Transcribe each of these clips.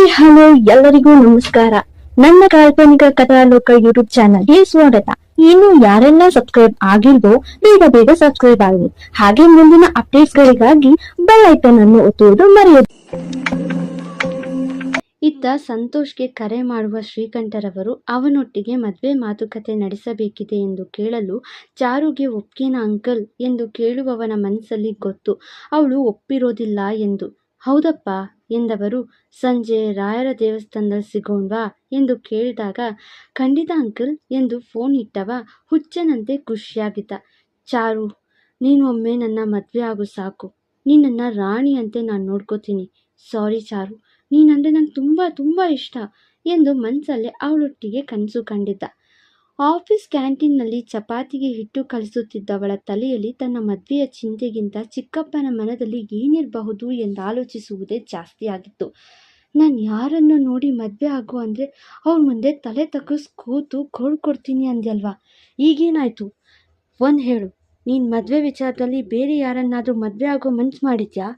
Hi, hello, ಎಲ್ಲರಿಗೂ ನಮಸ್ಕಾರ. ನನ್ನ ಕಾಲ್ಪನಿಕ ಕಥಾಲೋಕ ಯೂಟ್ಯೂಬ್ ಚಾನಲ್ಗೆ ಸ್ವಾಗತ. ಇನ್ನು ಯಾರೆಲ್ಲ ಸಬ್ಸ್ಕ್ರೈಬ್ ಆಗಿಲ್ವೋ, ಬೇಗ ಬೇಗ ಸಬ್ಸ್ಕ್ರೈಬ್ ಆಗಿ ಹಾಗೆ ಮುಂದಿನ ಅಪ್ಡೇಟ್ಸ್ ಗಳಿಗಾಗಿ ಬೆಲ್ ಐಕನ್ ಅನ್ನು ಒತ್ತುವುದು ಮರೆಯದು. ಇತ್ತ ಸಂತೋಷ್ಗೆ ಕರೆ ಮಾಡುವ ಶ್ರೀಕಂಠರವರು ಅವನೊಟ್ಟಿಗೆ ಮದುವೆ ಮಾತುಕತೆ ನಡೆಸಬೇಕಿದೆ ಎಂದು ಕೇಳಲು ಚಾರುಗೆ ಒಪ್ಪಿನ ಅಂಕಲ್ ಎಂದು ಕೇಳುವವನ ಮನಸ್ಸಲ್ಲಿ ಗೊತ್ತು. ಅವಳು ಒಪ್ಪಿರೋದಿಲ್ಲ ಎಂದು. ಹೌದಪ್ಪ ಎಂದವರು, ಸಂಜೆ ರಾಯರ ದೇವಸ್ಥಾನದಲ್ಲಿ ಸಿಗೋಣ್ವಾ ಎಂದು ಕೇಳಿದಾಗ, ಖಂಡಿತ ಅಂಕಲ್ ಎಂದು ಫೋನ್ ಇಟ್ಟವ ಹುಚ್ಚನಂತೆ ಖುಷಿಯಾಗಿದ್ದ. ಚಾರು, ನೀನು ಒಮ್ಮೆ ನನ್ನ ಮದುವೆ ಆಗು ಸಾಕು. ನಿನ್ನನ್ನು ರಾಣಿಯಂತೆ ನಾನು ನೋಡ್ಕೋತೀನಿ. ಸಾರಿ ಚಾರು, ನೀನಂದರೆ ನಂಗೆ ತುಂಬ ತುಂಬ ಇಷ್ಟ ಎಂದು ಮನಸ್ಸಲ್ಲೇ ಅವಳೊಟ್ಟಿಗೆ ಕನಸು ಕಂಡಿದ್ದ. ಆಫೀಸ್ ಕ್ಯಾಂಟೀನ್ನಲ್ಲಿ ಚಪಾತಿಗೆ ಹಿಟ್ಟು ಕಲಿಸುತ್ತಿದ್ದವಳ ತಲೆಯಲ್ಲಿ ತನ್ನ ಮದುವೆಯ ಚಿಂತೆಗಿಂತ ಚಿಕ್ಕಪ್ಪನ ಮನದಲ್ಲಿ ಏನಿರಬಹುದು ಎಂದು ಆಲೋಚಿಸುವುದೇ ಜಾಸ್ತಿಯಾಗಿತ್ತು ನಾನು ಯಾರನ್ನು ನೋಡಿ ಮದುವೆ ಆಗು ಅಂದರೆ ಅವ್ರ ಮುಂದೆ ತಲೆ ತಗ್ಗಿಸ್ ಕೂತು ಕೊಡು ಕೊಡ್ತೀನಿ ಅಂದ್ಯಲ್ವಾ? ಈಗೇನಾಯಿತು? ಒಂದು ಹೇಳು, ನೀನು ಮದುವೆ ವಿಚಾರದಲ್ಲಿ ಬೇರೆ ಯಾರನ್ನಾದರೂ ಮದುವೆ ಆಗೋ ಮನ್ಸು ಮಾಡಿದ್ಯಾ?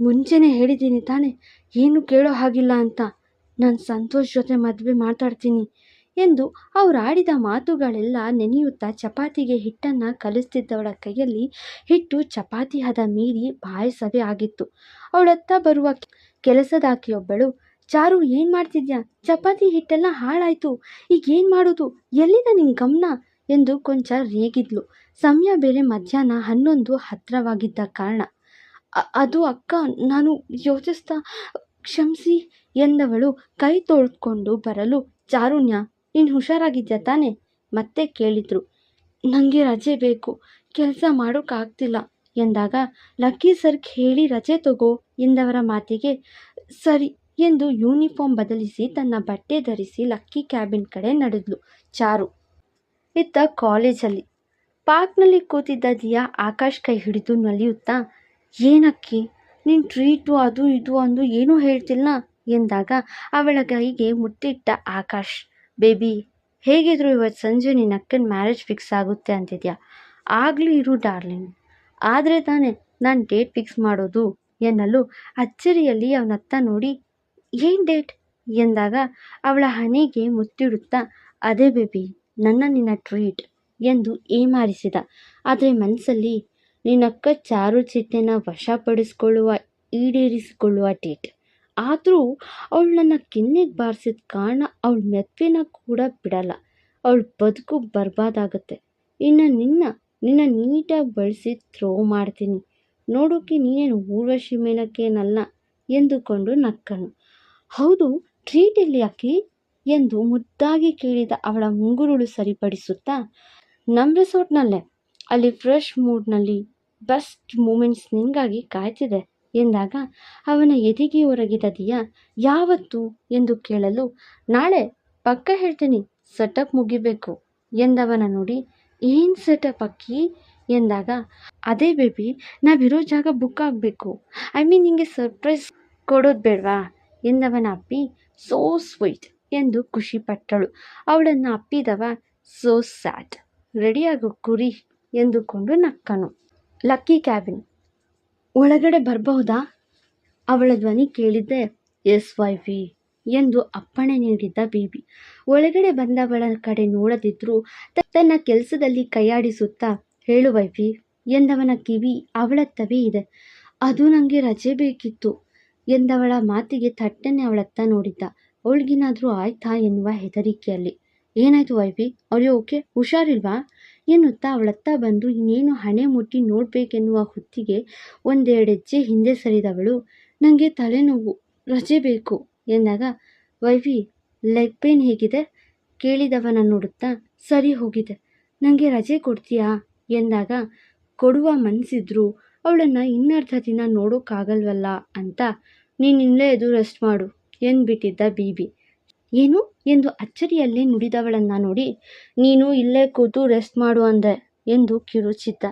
ಮುಂಚೆನೇ ಹೇಳಿದ್ದೀನಿ ತಾನೇ, ಏನು ಕೇಳೋ ಹಾಗಿಲ್ಲ ಅಂತ. ನಾನು ಸಂತೋಷ್ ಜೊತೆ ಮದುವೆ ಮಾತಾಡ್ತೀನಿ. ಎಂದು ಅವ್ರು ಆಡಿದ ಮಾತುಗಳೆಲ್ಲ ನೆನೆಯುತ್ತಾ ಚಪಾತಿಗೆ ಹಿಟ್ಟನ್ನು ಕಲಿಸ್ತಿದ್ದವಳ ಕೈಯಲ್ಲಿ ಹಿಟ್ಟು ಚಪಾತಿ ಹದ ಮೀರಿ ಪಾಯಸವೇ ಆಗಿತ್ತು. ಅವಳತ್ತ ಬರುವ ಕೆಲಸದಾಕಿಯೊಬ್ಬಳು, ಚಾರು, ಏನು ಮಾಡ್ತಿದ್ಯಾ? ಚಪಾತಿ ಹಿಟ್ಟೆಲ್ಲ ಹಾಳಾಯಿತು. ಈಗ ಏನು ಮಾಡೋದು? ಎಲ್ಲಿದ ನಿನ್ನ ಗಮನ? ಎಂದು ಕೊಂಚ ರೇಗಿದ್ಲು. ಸಮಯ ಬೇರೆ ಮಧ್ಯಾಹ್ನ ಹನ್ನೊಂದು ಹತ್ತಿರವಾಗಿದ್ದ ಕಾರಣ. ಅದು ಅಕ್ಕ, ನಾನು ಯೋಚಿಸ್ತಾ ಕ್ಷಮಿಸಿ ಎಂದವಳು ಕೈ ತೊಳ್ಕೊಂಡು ಬರಲು, ಚಾರುಣ್ಯ ನೀನು ಹುಷಾರಾಗಿದ್ಯಾ ತಾನೆ? ಮತ್ತೆ ಕೇಳಿದ್ರು. ನನಗೆ ರಜೆ ಬೇಕು. ಕೆಲಸ ಮಾಡೋಕ್ಕಾಗ್ತಿಲ್ಲ ಎಂದಾಗ, ಲಕ್ಕಿ ಸರ್ ಹೇಳಿ ರಜೆ ತಗೋ ಎಂದವರ ಮಾತಿಗೆ, ಸರಿ ಎಂದು ಯೂನಿಫಾರ್ಮ್ ಬದಲಿಸಿ ತನ್ನ ಬಟ್ಟೆ ಧರಿಸಿ ಲಕ್ಕಿ ಕ್ಯಾಬಿನ್ ಕಡೆ ನಡೆದ್ಲು ಚಾರು. ಇತ್ತ ಕಾಲೇಜಲ್ಲಿ. ಪಾರ್ಕ್ನಲ್ಲಿ ಕೂತಿದ್ದ ದಿಯಾ ಆಕಾಶ್ ಕೈ ಹಿಡಿದು ನಲಿಯುತ್ತಾ, ಏನಕ್ಕಿ? ನೀನು ಟ್ರೀಟು ಅದು ಇದು ಅಂದು ಏನೂ ಹೇಳ್ತಿಲ್ಲ? ಎಂದಾಗ ಅವಳ ಕೈಗೆ ಮುಟ್ಟಿಟ್ಟ ಆಕಾಶ್ ಬೇಬಿ, ಹೇಗಿದ್ರು ಇವತ್ತು ಸಂಜೆ ನಿನ್ನ ಅಕ್ಕನ ಮ್ಯಾರೇಜ್ ಫಿಕ್ಸ್ ಆಗುತ್ತೆ ಅಂತಿದ್ಯಾ? ಆಗಲಿ ಇರು ಡಾರ್ಲಿಂಗ್. ಆದರೆ ತಾನೇ ನಾನು ಡೇಟ್ ಫಿಕ್ಸ್ ಮಾಡೋದು ಎನ್ನಲು ಅಚ್ಚರಿಯಲ್ಲಿ ಅವನತ್ತ ನೋಡಿ, ಏನು ಡೇಟ್ ಎಂದಾಗ ಅವಳ ಹಣೆಗೆ ಮುತ್ತಿಡುತ್ತಾ, ಅದೇ ಬೇಬಿ, ನನ್ನ ನಿನ್ನ ಟ್ರೀಟ್ ಎಂದು ಏಮಾರಿಸಿದ. ಆದರೆ ಮನಸ್ಸಲ್ಲಿ ನಿನ್ನಕ್ಕ ಚಾರು ಚಿಟ್ಟೆನ ವಶಪಡಿಸಿಕೊಳ್ಳುವ ಈಡೇರಿಸಿಕೊಳ್ಳುವ ಡೇಟ್ ಆದರೂ ಅವಳು ನನ್ನ ಕೆನ್ನೆಗೆ ಬಾರಿಸಿದ ಕಾರಣ ಅವಳ ಮೆತ್ತನ ಕೂಡ ಬಿಡಲ್ಲ. ಅವಳು ಬದುಕು ಬರ್ಬಾದಾಗುತ್ತೆ. ಇನ್ನು ನಿನ್ನ ನಿನ್ನ ನೀಟಾಗಿ ಬಳಸಿ ಥ್ರೋ ಮಾಡ್ತೀನಿ. ನೋಡೋಕೆ ನೀನೇನು ಊರ್ವಶಿ ಮೇನಕ್ಕೇನಲ್ಲ ಎಂದುಕೊಂಡು ನಕ್ಕನು. ಹೌದು ಟ್ರೀಟ್ ಎಲ್ಲಿ ಅಕ್ಕಿ? ಎಂದು ಮುದ್ದಾಗಿ ಕೇಳಿದ ಅವಳ ಮುಂಗುರುಳು ಸರಿಪಡಿಸುತ್ತಾ ನಮ್ಮ ರೆಸಾರ್ಟ್ನಲ್ಲೇ ಅಲ್ಲಿ ಫ್ರೆಶ್ ಮೂಡ್ನಲ್ಲಿ ಬೆಸ್ಟ್ ಮೂಮೆಂಟ್ಸ್ ನಿನಗಾಗಿ ಕಾಯ್ತಿದೆ. ಎಂದಾಗ ಅವನ ಎದೆಗೆ ಒರಗಿದ ದಿಯ, ಯಾವತ್ತು? ಎಂದು ಕೇಳಲು, ನಾಳೆ ಪಕ್ಕ ಹೇಳ್ತೀನಿ ಸೆಟಪ್ ಮುಗಿಬೇಕು, ಎಂದವನ ನೋಡಿ, ಏನು ಸೆಟಪ್ ಅಕ್ಕಿ? ಎಂದಾಗ, ಅದೇ ಬೇಬಿ ನಾವಿರೋ ಜಾಗ ಬುಕ್ ಆಗಬೇಕು. ಐ ಮೀನ್ ನಿಂಗೆ ಸರ್ಪ್ರೈಸ್ ಕೊಡೋದು ಬೇಡವಾ? ಎಂದವನ ಅಪ್ಪಿ ಸೋ ಸ್ವೀಟ್ ಎಂದು ಖುಷಿಪಟ್ಟಳು ಅವಳನ್ನು ಅಪ್ಪಿದವ ಸೋ ಸ್ಯಾಡ್ ರೆಡಿಯಾಗು ಕುರಿ, ಎಂದುಕೊಂಡು ನಕ್ಕನು. ಲಕ್ಕಿ ಕ್ಯಾಬಿನ್ ಒಳಗಡೆ ಬರಬಹುದಾ? ಅವಳ ಧ್ವನಿ ಕೇಳಿದ್ದೆ, ಎಸ್ ವೈಫಿ ಎಂದು ಅಪ್ಪಣೆ ನೀಡಿದ್ದ ಬೀಬಿ. ಒಳಗಡೆ ಬಂದವಳ ಕಡೆ ನೋಡದಿದ್ರೂ ತನ್ನ ಕೆಲಸದಲ್ಲಿ ಕೈಯಾಡಿಸುತ್ತಾ, ಹೇಳು ವೈಫಿ ಎಂದವನ ಕಿವಿ ಅವಳತ್ತವೇ ಇದೆ. ಅದು ನನಗೆ ರಜೆ ಬೇಕಿತ್ತು ಎಂದವಳ ಮಾತಿಗೆ ತಟ್ಟನೆ ಅವಳತ್ತ ನೋಡಿದ್ದ. ಅವಳಿಗೇನಾದರೂ ಆಯ್ತಾ? ಎನ್ನುವ ಹೆದರಿಕೆಯಲ್ಲಿ. ಏನಾಯ್ತು ವೈಫಿ? ಅವಳು ಓಕೆ, ಹುಷಾರಿಲ್ವಾ? ಎನ್ನುತ್ತಾ ಅವಳತ್ತ ಬಂದು, ಇನ್ನೇನು ಹಣೆ ಮುಟ್ಟಿ ನೋಡಬೇಕೆನ್ನುವ ಹೊತ್ತಿಗೆ ಒಂದೆರಡು ಹೆಜ್ಜೆ ಹಿಂದೆ ಸರಿದವಳು. ನನಗೆ ತಲೆನೋವು, ರಜೆ ಬೇಕು ಎಂದಾಗ, ವೈವಿ, ಲೆಗ್ ಪೇನ್ ಹೇಗಿದೆ? ಕೇಳಿದವನ ನೋಡುತ್ತಾ, ಸರಿ ಹೋಗಿದೆ. ನನಗೆ ರಜೆ ಕೊಡ್ತೀಯಾ? ಎಂದಾಗ, ಕೊಡುವ ಮನಸ್ಸಿದ್ರು ಅವಳನ್ನು ಇನ್ನರ್ಧ ದಿನ ನೋಡೋಕ್ಕಾಗಲ್ವಲ್ಲ ಅಂತ ನೀನಿಲ್ಲೇ ಎದು ರೆಸ್ಟ್ ಮಾಡು ಎಂದ್ಬಿಟ್ಟಿದ್ದ ಬೀಬಿ ಏನು ಎಂದು ಅಚ್ಚರಿಯಲ್ಲೇ ನುಡಿದವಳನ್ನ ನೋಡಿ, ನೀನು ಇಲ್ಲೇ ಕೂತು ರೆಸ್ಟ್ ಮಾಡು ಅಂದೆ ಎಂದು ಕಿರುಚಿದ್ದ.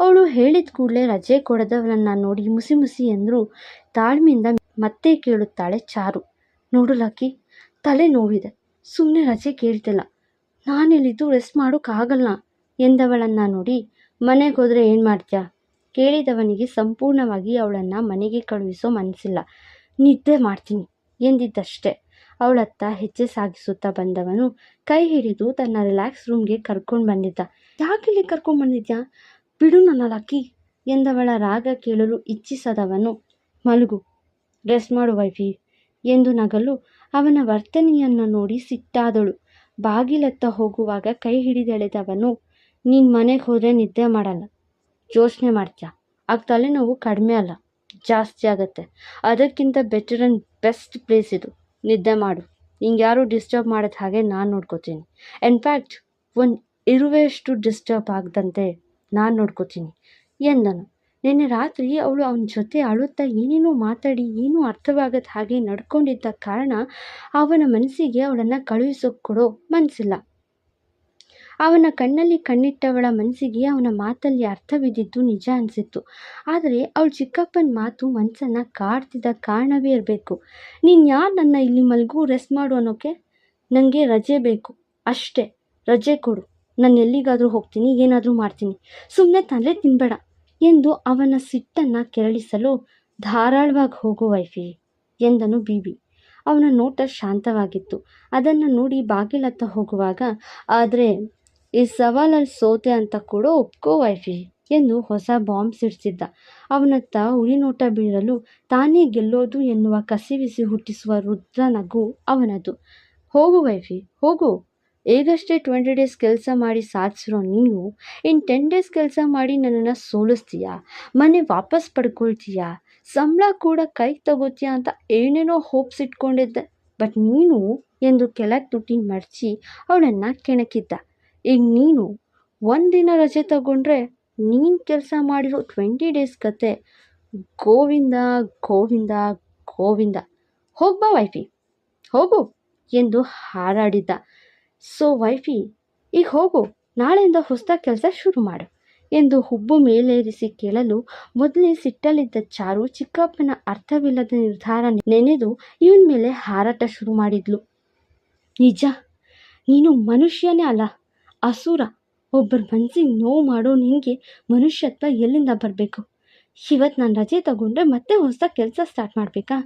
ಅವಳು ಹೇಳಿದ ಕೂಡಲೇ ರಜೆ ಕೊಡದವಳನ್ನು ನೋಡಿ ಮುಸಿ ಮುಸಿ ಎಂದ್ರು ತಾಳ್ಮೆಯಿಂದ ಮತ್ತೆ ಕೇಳುತ್ತಾಳೆ ಚಾರು. ನೋಡು ಲಕ್ಕಿ, ತಲೆ ನೋವಿದೆ ಸುಮ್ಮನೆ ರಜೆ ಕೇಳ್ತಿಲ್ಲ. ನಾನೆಲ್ಲಿದ್ದು ರೆಸ್ಟ್ ಮಾಡೋಕ್ಕಾಗಲ್ಲ ಎಂದವಳನ್ನ ನೋಡಿ, ಮನೆಗೆ ಹೋದರೆ ಏನು ಮಾಡ್ತೀಯಾ? ಕೇಳಿದವನಿಗೆ ಸಂಪೂರ್ಣವಾಗಿ ಅವಳನ್ನು ಮನೆಗೆ ಕಳುಹಿಸೋ ಮನಸ್ಸಿಲ್ಲ ನಿದ್ದೆ ಮಾಡ್ತೀನಿ ಎಂದಿದ್ದಷ್ಟೇ. ಅವಳತ್ತ ಹೆಜ್ಜೆ ಸಾಗಿಸುತ್ತಾ ಬಂದವನು ಕೈ ಹಿಡಿದು ತನ್ನ ರಿಲ್ಯಾಕ್ಸ್ ರೂಮ್ಗೆ ಕರ್ಕೊಂಡು ಬಂದಿದ್ದ. ಯಾಕಿಲ್ಲಿ ಕರ್ಕೊಂಡು ಬಂದಿದ್ಯಾ? ಬಿಡು ನನ್ನ ಲಕ್ಕಿ ಎಂದವಳ ರಾಗ ಕೇಳಲು ಇಚ್ಛಿಸದವನು ಮಲಗು ರೆಸ್ಟ್ ಮಾಡು ವೈಫಿ ಎಂದು ನಗಲು ಅವನ ವರ್ತನೆಯನ್ನು ನೋಡಿ ಸಿಟ್ಟಾದಳು. ಬಾಗಿಲತ್ತ ಹೋಗುವಾಗ ಕೈ ಹಿಡಿದೆಳೆದವನು, ನೀನು ಮನೆಗೆ ಹೋದರೆ ನಿದ್ದೆ ಮಾಡಲ್ಲ, ಯೋಚನೆ ಮಾಡ್ತೀಯ? ಆಗ ತಲೆನೋವು ಕಡಿಮೆ ಅಲ್ಲ, ಜಾಸ್ತಿ ಆಗುತ್ತೆ. ಅದಕ್ಕಿಂತ ಬೆಟರ್ ಆ್ಯಂಡ್ ಬೆಸ್ಟ್ ಪ್ಲೇಸ್ ಇದು. ನಿದ್ದೆ ಮಾಡು. ನಿಂಗೆ ಯಾರು ಡಿಸ್ಟರ್ಬ್ ಮಾಡೋದು ಹಾಗೆ ನಾನು ನೋಡ್ಕೋತೀನಿ. ಇನ್ಫ್ಯಾಕ್ಟ್ ಒಂದು ಇರುವೆಯಷ್ಟು ಡಿಸ್ಟರ್ಬ್ ಆಗದಂತೆ ನಾನು ನೋಡ್ಕೋತೀನಿ. ಎಂದನು ನಿನ್ನೆ ರಾತ್ರಿ ಅವಳು ಅವನ ಜೊತೆ ಅಳುತ್ತಾ ಏನೇನೋ ಮಾತಾಡಿ, ಏನೂ ಅರ್ಥವಾಗದ ಹಾಗೆ ನಡ್ಕೊಂಡಿದ್ದ ಕಾರಣ ಅವನ ಮನಸ್ಸಿಗೆ ಅವಳನ್ನು ಕಳುಹಿಸೋಕೆ ಕೊಡೋ ಮನಸ್ಸಿಲ್ಲ ಅವನ ಕಣ್ಣಲ್ಲಿ ಕಣ್ಣಿಟ್ಟವಳ ಮನಸ್ಸಿಗೆ ಅವನ ಮಾತಲ್ಲಿ ಅರ್ಥವಿದ್ದಿದ್ದು ನಿಜ ಅನಿಸಿತ್ತು. ಆದರೆ ಅವಳ ಚಿಕ್ಕಪ್ಪನ ಮಾತು ಮನಸ್ಸನ್ನು ಕಾಡ್ತಿದ್ದ ಕಾರಣವೇ ಇರಬೇಕು. ನೀನು ಯಾರು ನನ್ನ ಇಲ್ಲಿ ಮಲಗು ರೆಸ್ಟ್ ಮಾಡು ಅನ್ನೋಕ್ಕೆ ನನಗೆ ರಜೆ ಬೇಕು. ಅಷ್ಟೇ. ರಜೆ ಕೊಡು. ನಾನು ಎಲ್ಲಿಗಾದರೂ ಹೋಗ್ತೀನಿ, ಏನಾದರೂ ಮಾಡ್ತೀನಿ. ಸುಮ್ಮನೆ ತಲೆ ತಿನ್ಬೇಡ ಎಂದು ಅವನ ಸಿಟ್ಟನ್ನು ಕೆರಳಿಸಲು ಧಾರಾಳವಾಗಿ ಹೋಗು ವೈಫಿ ಎಂದನು ಬಿಬಿ ಅವನ ನೋಟ ಶಾಂತವಾಗಿತ್ತು. ಅದನ್ನು ನೋಡಿ ಬಾಗಿಲತ್ತ ಹೋಗುವಾಗ, ಆದರೆ ಈ ಸವಾಲಲ್ಲಿ ಸೋತೆ ಅಂತ ಕೂಡ ಒಪ್ಕೋ ವೈಫಿ ಎಂದು ಹೊಸ ಬಾಂಬ್ ಸಿಡಿಸಿದ್ದ. ಅವನತ್ತ ಉರಿನೋಟ ಬೀಳಲು ತಾನೇ ಗೆಲ್ಲೋದು ಎನ್ನುವ ಕಸಿವಿಸಿ ಹುಟ್ಟಿಸುವ ರುದ್ರ ನಗು ಅವನದು. ಹೋಗು ವೈಫಿ, ಹೋಗು. ಈಗಷ್ಟೇ ಟ್ವೆಂಟಿ ಡೇಸ್ ಕೆಲಸ ಮಾಡಿ ಸಾಧಿಸಿರೋ ನೀನು. ಇನ್ ಟೆನ್ ಡೇಸ್ ಕೆಲಸ ಮಾಡಿ ನನ್ನನ್ನು ಸೋಲಿಸ್ತೀಯಾ? ಮನೆ ವಾಪಸ್ ಪಡ್ಕೊಳ್ತೀಯಾ? ಸಂಬಳ ಕೂಡ ಕೈಗೆ ತಗೋತೀಯಾ ಅಂತ ಏನೇನೋ ಹೋಪ್ಸ್ ಇಟ್ಕೊಂಡಿದ್ದೆ. ಬಟ್ ನೀನು ಎಂದು ಕೆಳಗೆ ತುಟಿ ಮಡಚಿ ಅವಳನ್ನು ಕೆಣಕಿದ್ದ. ಈಗ ನೀನು ಒಂದಿನ ರಜೆ ತಗೊಂಡ್ರೆ ನೀನು ಕೆಲಸ ಮಾಡಿರೋ ಟ್ವೆಂಟಿ ಡೇಸ್ ಕತೆ. ಗೋವಿಂದ ಗೋವಿಂದ ಗೋವಿಂದ. ಹೋಗ್ಬಾ ವೈಫಿ. ಹೋಗು ಎಂದು ಹಾರಾಡಿದ್ದ. ಸೊ ವೈಫಿ, ಈಗ ಹೋಗು. ನಾಳೆಯಿಂದ ಹೊಸದಾಗಿ ಕೆಲಸ ಶುರು ಮಾಡು ಎಂದು ಹುಬ್ಬು ಮೇಲೇರಿಸಿ ಕೇಳಲು ಮೊದಲೇ ಸಿಟ್ಟಲ್ಲಿದ್ದ ಚಾರು ಚಿಕ್ಕಪ್ಪನ ಅರ್ಥವಿಲ್ಲದ ನಿರ್ಧಾರ ನೆನೆದು ಇವನ ಮೇಲೆ ಹಾರಾಟ ಶುರು ಮಾಡಿದ್ಲು. ನಿಜ, ನೀನು ಮನುಷ್ಯನೇ ಅಲ್ಲ. ಅಸುರ. ಒಬ್ಬರ ಮನ್ಸಿಗೆ ನೋವು ಮಾಡೋ ನಿನಗೆ ಮನುಷ್ಯತ್ವ ಎಲ್ಲಿಂದ ಬರಬೇಕು? ಇವತ್ತು ನಾನು ರಜೆ ತಗೊಂಡ್ರೆ ಮತ್ತೆ ಹೊಸ ಕೆಲಸ ಸ್ಟಾರ್ಟ್ ಮಾಡಬೇಕಾ?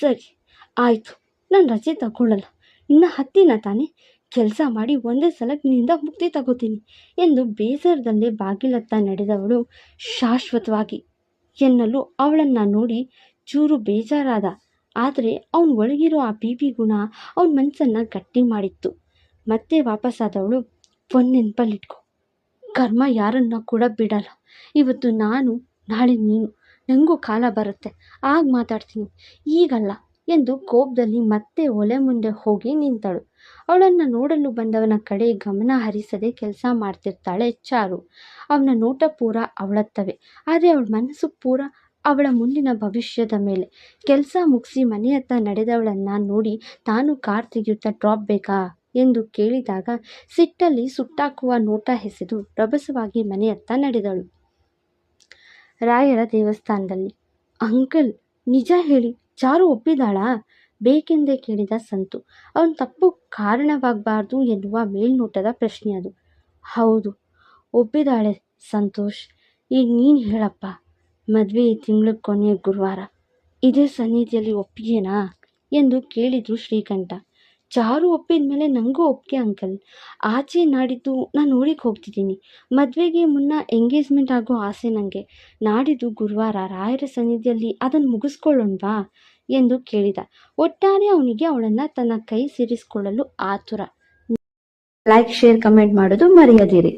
ಸರಿ, ಆಯಿತು. ನಾನು ರಜೆ ತಗೊಳ್ಳಲ್ಲ. ಇನ್ನು ಹತ್ತಿನ ತಾನೇ. ಕೆಲಸ ಮಾಡಿ ಒಂದೇ ಸಲ ನಿನ್ನಿಂದ ಮುಕ್ತಿ ತಗೋತೀನಿ ಎಂದು ಬೇಸರದಲ್ಲೇ ಬಾಗಿಲತ್ತ ನಡೆದವಳು ಶಾಶ್ವತವಾಗಿ. ಎನ್ನಲು ಅವಳನ್ನು ನೋಡಿ ಚೂರು ಬೇಜಾರಾದ. ಆದರೆ ಅವನ ಒಳಗಿರೋ ಆ ಬಿ ಗುಣ ಅವನ ಮನಸ್ಸನ್ನು ಗಟ್ಟಿ ಮಾಡಿತ್ತು. ಮತ್ತೆ ವಾಪಸ್ಸಾದವಳು ಒಂದು ನೆನಪಲ್ಲಿಟ್ಕೊ ಕರ್ಮ ಯಾರನ್ನ ಕೂಡ ಬಿಡಲ್ಲ. ಇವತ್ತು ನಾನು, ನಾಳೆ ನೀನು. ನನಗೂ ಕಾಲ ಬರುತ್ತೆ. ಆಗ ಮಾತಾಡ್ತೀನಿ. ಈಗಲ್ಲ ಎಂದು ಕೋಪದಲ್ಲಿ ಮತ್ತೆ ಒಲೆ ಮುಂದೆ ಹೋಗಿ ನಿಂತಳು. ಅವಳನ್ನು ನೋಡಲು ಬಂದವನ ಕಡೆ ಗಮನ ಹರಿಸದೆ ಕೆಲಸ ಮಾಡ್ತಿರ್ತಾಳೆ ಚಾರು. ಅವನ ನೋಟ ಪೂರ ಅವಳತ್ತವೆ. ಆದರೆ ಅವಳ ಮನಸ್ಸು ಪೂರ ಅವಳ ಮುಂದಿನ ಭವಿಷ್ಯದ ಮೇಲೆ. ಕೆಲಸ ಮುಗಿಸಿ ಮನೆಯತ್ತ ನಡೆದವಳನ್ನು ನೋಡಿ ತಾನು ಕಾರ್ ತೆಗೆಯುತ್ತಾ ಡ್ರಾಪ್ ಬೇಕಾ? ಎಂದು ಕೇಳಿದಾಗ ಸಿಟ್ಟಲ್ಲಿ ಸುಟ್ಟಾಕುವ ನೋಟ ಎಸೆದು ರಭಸವಾಗಿ ಮನೆಯತ್ತ ನಡೆದಳು. ರಾಯರ ದೇವಸ್ಥಾನದಲ್ಲಿ, ಅಂಕಲ್, ನಿಜ ಹೇಳಿ ಚಾರು ಒಪ್ಪಿದಾಳಾ ಬೇಕೆಂದೇ ಕೇಳಿದ ಸಂತು, ಅವನ ತಪ್ಪು ಕಾರಣವಾಗಬಾರ್ದು ಎನ್ನುವ ಮೇಲ್ನೋಟದ ಪ್ರಶ್ನೆ ಅದು. ಹೌದು ಒಪ್ಪಿದಾಳೆ ಸಂತೋಷ್. ಈಗ ನೀನು ಹೇಳಪ್ಪ, ಮದುವೆ ಈ ತಿಂಗಳ ಕೊನೆಯ ಗುರುವಾರ. ಇದೇ ಸನ್ನಿಧಿಯಲ್ಲಿ ಒಪ್ಪಿಗೆನಾ? ಎಂದು ಕೇಳಿದ್ರು ಶ್ರೀಕಂಠ. ಚಾರು ಒಪ್ಪಿದ ಮೇಲೆ ನನಗೂ ಒಪ್ಪಿಗೆ ಅಂಕಲ್. ಆಚೆ ನಾಡಿದ್ದು ನಾನು ಊರಿಗೆ ಹೋಗ್ತಿದ್ದೀನಿ. ಮದುವೆಗೆ ಮುನ್ನ ಎಂಗೇಜ್ಮೆಂಟ್ ಆಗೋ ಆಸೆ ನನಗೆ ನಾಡಿದ್ದು ಗುರುವಾರ ರಾಯರ ಸನ್ನಿಧಿಯಲ್ಲಿ ಅದನ್ನು ಮುಗಿಸ್ಕೊಳ್ಳೋಣವಾ? ಎಂದು ಕೇಳಿದ. ಒಟ್ಟಾರೆ ಅವನಿಗೆ ಅವಳನ್ನು ತನ್ನ ಕೈ ಸೇರಿಸಿಕೊಳ್ಳಲು ಆತುರ. ಲೈಕ್, ಶೇರ್, ಕಮೆಂಟ್ ಮಾಡೋದು ಮರೆಯದಿರಿ.